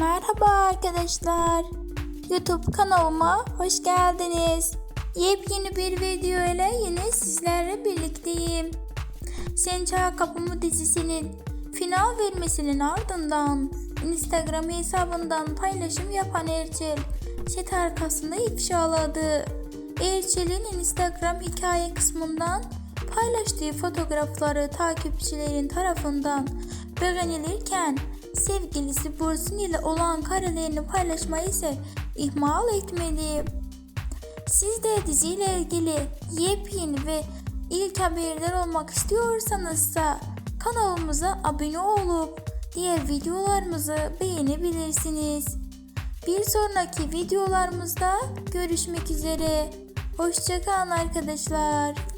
Merhaba arkadaşlar. YouTube kanalıma hoş geldiniz. Yepyeni bir video ile yine sizlerle birlikteyim. Sen Çağ Kapımı dizisinin final vermesinin ardından Instagram hesabından paylaşım yapan Erçel set arkasında ifşaladı. Erçel'in Instagram hikaye kısmından paylaştığı fotoğrafları takipçilerin tarafından beğenilirken sevgilisi Bursun ile olan karelerini paylaşmayı ise ihmal etmedi. Siz de diziyle ilgili yepyeni ve ilk haberdar olmak istiyorsanızsa kanalımıza abone olup diğer videolarımızı beğenebilirsiniz. Bir sonraki videolarımızda görüşmek üzere. Hoşçakalın arkadaşlar.